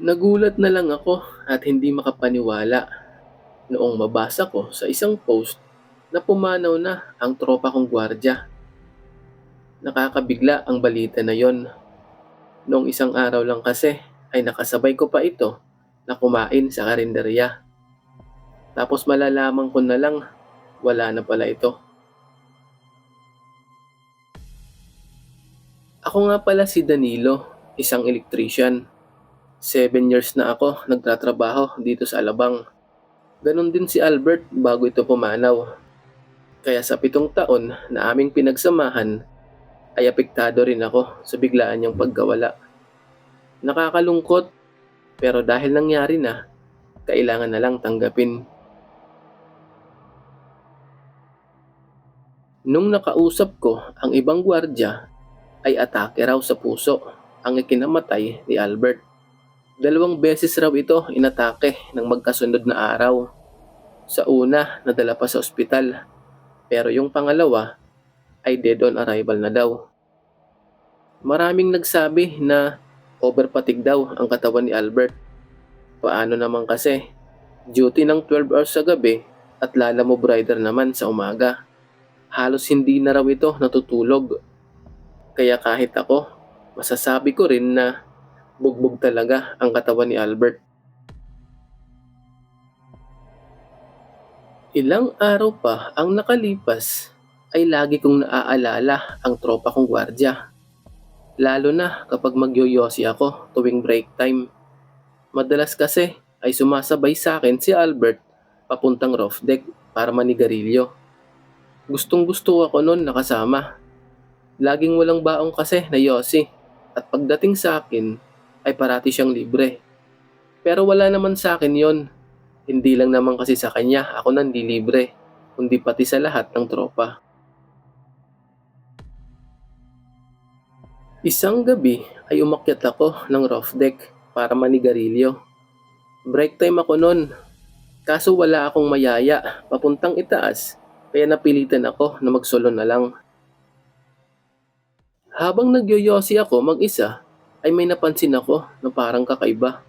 Nagulat na lang ako at hindi makapaniwala noong mabasa ko sa isang post na pumanaw na ang tropa kong gwardya. Nakakabigla ang balita na yon. Noong isang araw lang kasi ay nakasabay ko pa ito na kumain sa karinderya. Tapos malalaman ko na lang wala na pala ito. Ako nga pala si Danilo, isang electrician. Seven years na ako nagtatrabaho dito sa Alabang. Ganon din si Albert bago ito pumanaw. Kaya sa pitong taon na aming pinagsamahan, ay apektado rin ako sa biglaan niyang pagkawala. Nakakalungkot, pero dahil nangyari na, kailangan na lang tanggapin. Nung nakausap ko ang ibang gwardya, ay atake raw sa puso ang ikinamatay ni Albert. Dalawang beses raw ito inatake ng magkasunod na araw. Sa una, nadala pa sa ospital. Pero yung pangalawa ay dead on arrival na daw. Maraming nagsabi na overpatig daw ang katawan ni Albert. Paano naman kasi? Duty ng 12 hours sa gabi at lala mo rider naman sa umaga. Halos hindi na raw ito natutulog. Kaya kahit ako, masasabi ko rin na bugbog talaga ang katawan ni Albert. Ilang araw pa ang nakalipas ay lagi kong naaalala ang tropa kong gwardya. Lalo na kapag magyoyosi ako tuwing break time. Madalas kasi ay sumasabay sa akin si Albert papuntang roof deck para manigarilyo. Gustong gusto ako noon nakasama. Laging walang baong kasi na yosi at pagdating sa akin ay parati siyang libre. Pero wala naman sa akin yon. Hindi lang naman kasi sa kanya ako nandi libre, kundi pati sa lahat ng tropa. Isang gabi ay umakyat ako ng roof deck para manigarilyo. Break time ako noon. Kaso wala akong mayaya papuntang itaas kaya napilitan ako na magsolo na lang. Habang nagyoyosi ako mag-isa ay may napansin ako na parang kakaiba.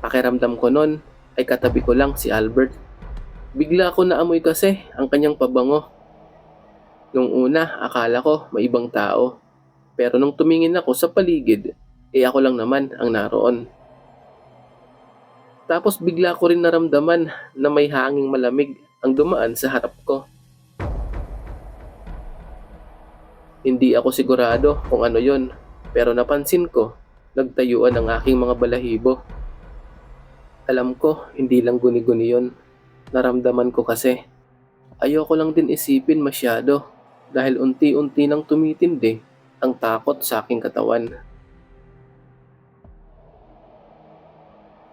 Pakiramdam ko noon ay katabi ko lang si Albert. Bigla ako naamoy kasi ang kanyang pabango. Nung una, akala ko may ibang tao. Pero nung tumingin ako sa paligid, eh ako lang naman ang naroon. Tapos bigla ko rin naramdaman na may hanging malamig ang dumaan sa harap ko. Hindi ako sigurado kung ano yon, pero napansin ko, nagtayuan ang aking mga balahibo. Alam ko, hindi lang guni-guni yun. Naramdaman ko kasi. Ayoko lang din isipin masyado dahil unti-unti nang tumitindi ang takot sa aking katawan.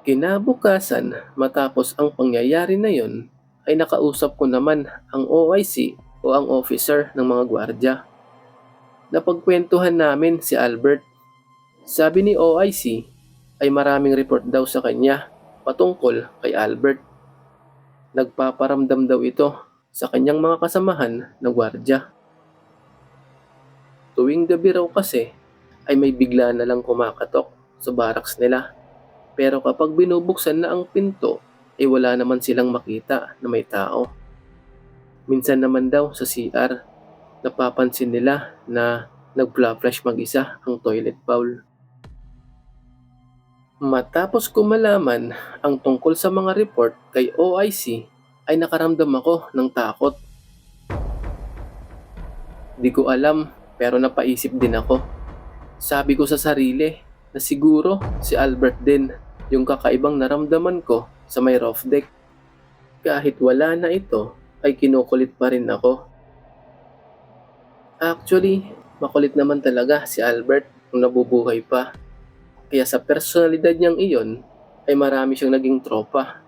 Kinabukasan, matapos ang pangyayari na yon, ay nakausap ko naman ang OIC o ang officer ng mga gwardya. Napagkwentuhan namin si Albert. Sabi ni OIC ay maraming report daw sa kanya patungkol kay Albert. Nagpaparamdam daw ito sa kanyang mga kasamahan na gwardya. Tuwing gabi raw kasi ay may bigla na lang kumakatok sa barracks nila. Pero kapag binubuksan na ang pinto, ay wala naman silang makita na may tao. Minsan naman daw sa CR, napapansin nila na nag-flash mag-isa ang toilet bowl. Matapos ko malaman ang tungkol sa mga report kay OIC, ay nakaramdam ako ng takot. Di ko alam pero napaisip din ako. Sabi ko sa sarili na siguro si Albert din yung kakaibang naramdaman ko sa may roof deck. Kahit wala na ito, ay kinukulit pa rin ako. Actually, makulit naman talaga si Albert kung nabubuhay pa. Kaya sa personalidad niyang iyon, ay marami siyang naging tropa.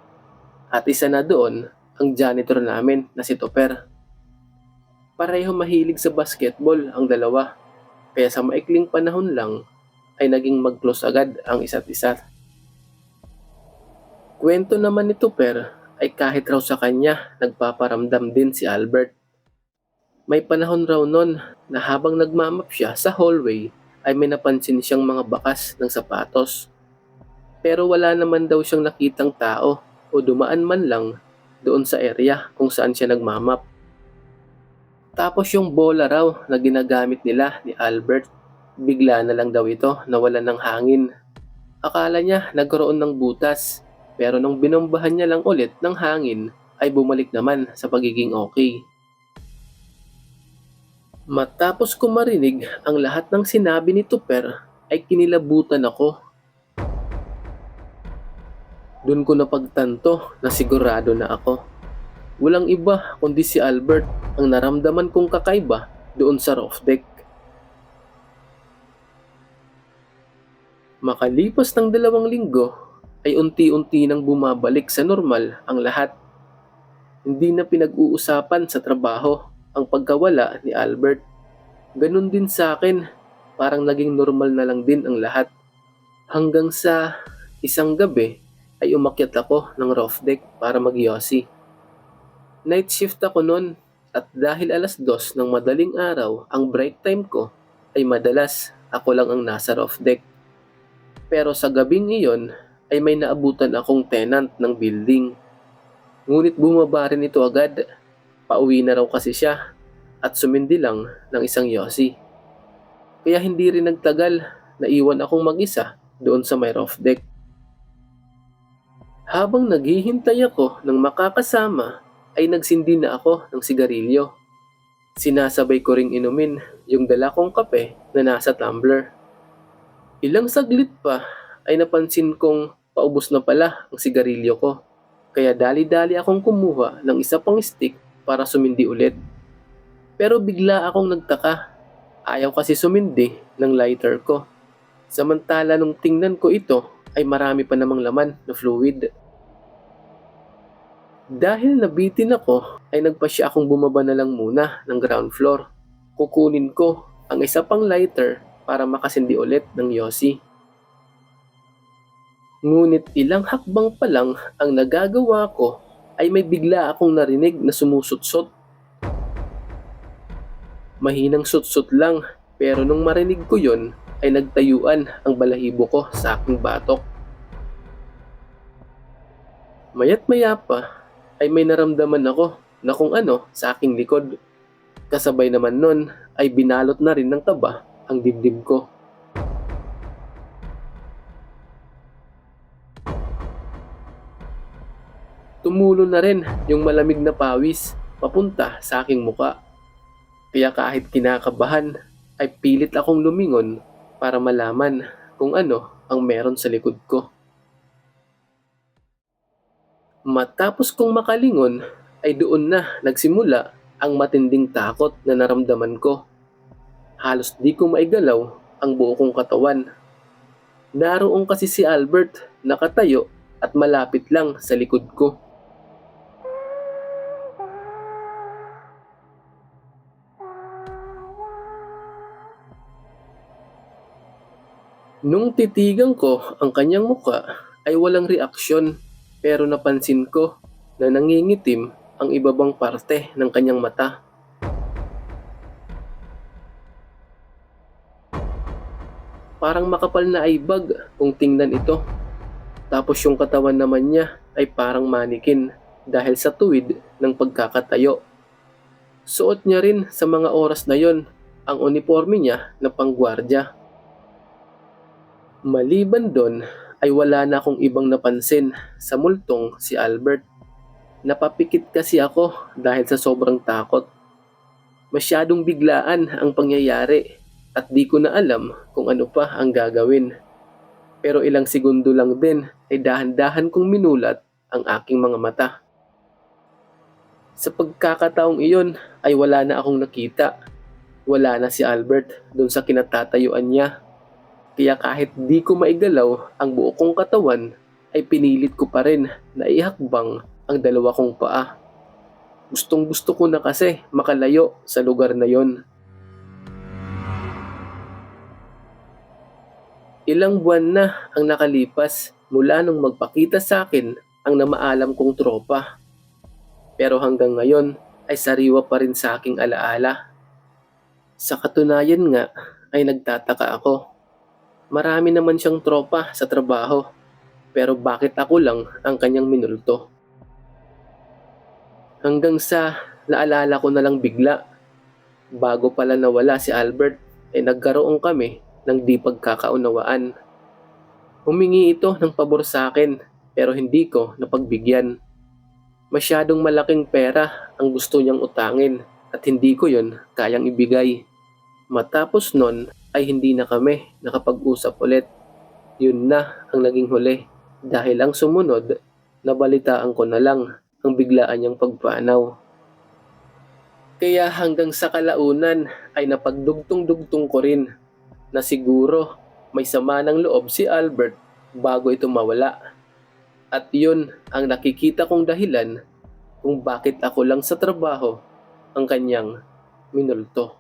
At isa na doon, ang janitor namin na si Topper. Pareho mahilig sa basketball ang dalawa. Kaya sa maikling panahon lang, ay naging mag-close agad ang isa't isa. Kwento naman ni Tupper ay kahit raw sa kanya nagpaparamdam din si Albert. May panahon raw nun na habang nagmamap siya sa hallway ay may napansin siyang mga bakas ng sapatos. Pero wala naman daw siyang nakitang tao o dumaan man lang doon sa area kung saan siya nagmamap. Tapos yung bola raw na ginagamit nila ni Albert, bigla na lang daw ito nawalan ng hangin. Akala niya nagkaroon ng butas, pero nung binombahan niya lang ulit ng hangin, ay bumalik naman sa pagiging okay. Matapos ko marinig ang lahat ng sinabi ni Tupper, ay kinilabutan ako. Doon ko napagtanto na sigurado na ako. Walang iba kundi si Albert ang naramdaman kong kakaiba doon sa roof deck. Makalipas ng dalawang linggo, ay unti-unti nang bumabalik sa normal ang lahat. Hindi na pinag-uusapan sa trabaho ang pagkawala ni Albert. Ganon din sa akin, parang naging normal na lang din ang lahat. Hanggang sa isang gabi ay umakyat ako ng roof deck para magyosi. Night shift ako noon at dahil alas dos ng madaling araw ang break time ko ay madalas ako lang ang nasa roof deck. Pero sa gabing iyon ay may naabutan akong tenant ng building. Ngunit bumaba rin ito agad. Pauwi na raw kasi siya at sumindi lang ng isang yosi. Kaya hindi rin nagtagal na iwan akong mag-isa doon sa may roof deck. Habang naghihintay ako ng makakasama ay nagsindi na ako ng sigarilyo. Sinasabay ko ring inumin yung dala kong kape na nasa tumbler. Ilang saglit pa ay napansin kong paubos na pala ang sigarilyo ko. Kaya dali-dali akong kumuha ng isa pang stick para sumindi ulit. Pero bigla akong nagtaka. Ayaw kasi sumindi ng lighter ko. Samantala nung tingnan ko ito ay marami pa namang laman na fluid. Dahil nabitin ako ay nagpasya akong bumaba na lang muna ng ground floor. Kukunin ko ang isa pang lighter para makasindi ulit ng Yossi. Ngunit ilang hakbang pa lang ang nagagawa ko ay may bigla akong narinig na sumusutsot. Mahinang sutsot lang pero nung marinig ko yon ay nagtayuan ang balahibo ko sa aking batok. Mayat maya pa ay may naramdaman ako na kung ano sa aking likod. Kasabay naman nun ay binalot na rin ng taba ang dibdib ko. Tumulo na rin yung malamig na pawis papunta sa aking muka. Kaya kahit kinakabahan ay pilit akong lumingon para malaman kung ano ang meron sa likod ko. Matapos kong makalingon ay doon na nagsimula ang matinding takot na naramdaman ko. Halos di ko maigalaw ang buo kong katawan. Naroon kasi si Albert nakatayo at malapit lang sa likod ko. Nung titigan ko ang kanyang muka ay walang reaksyon pero napansin ko na nangingitim ang ibabang parte ng kanyang mata. Parang makapal na aibag kung tingnan ito. Tapos yung katawan naman niya ay parang manikin dahil sa tuwid ng pagkakatayo. Suot niya rin sa mga oras na yon ang uniforme niya na panggwardya. Maliban doon ay wala na akong ibang napansin sa multong si Albert. Napapikit kasi ako dahil sa sobrang takot. Masyadong biglaan ang pangyayari at di ko na alam kung ano pa ang gagawin. Pero ilang segundo lang din ay dahan-dahan kong minulat ang aking mga mata. Sa pagkakataong iyon ay wala na akong nakita. Wala na si Albert doon sa kinatatayuan niya kaya kahit di ko maigalaw ang buo kong katawan, ay pinilit ko pa rin na ihakbang ang dalawa kong paa. Gustong gusto ko na kasi makalayo sa lugar na yon. Ilang buwan na ang nakalipas mula nung magpakita sa akin ang namaalam kong tropa. Pero hanggang ngayon ay sariwa pa rin sa aking alaala. Sa katunayan nga ay nagtataka ako. Marami naman siyang tropa sa trabaho pero bakit ako lang ang kanyang minulto? Hanggang sa naalala ko na lang bigla bago pala nawala si Albert ay nagkaroon kami ng di pagkakaunawaan. Humingi ito ng pabor sa akin pero hindi ko napagbigyan. Masyadong malaking pera ang gusto niyang utangin at hindi ko yon kayang ibigay. Matapos nun ay hindi na kami nakapag-usap ulit. Yun na ang naging huli dahil ang sumunod nabalitaan ko na lang ang biglaan niyang pagpanaw. Kaya hanggang sa kalaunan ay napagdugtong-dugtong ko rin na siguro may sama ng loob si Albert bago ito mawala. At yun ang nakikita kong dahilan kung bakit ako lang sa trabaho ang kanyang minulto.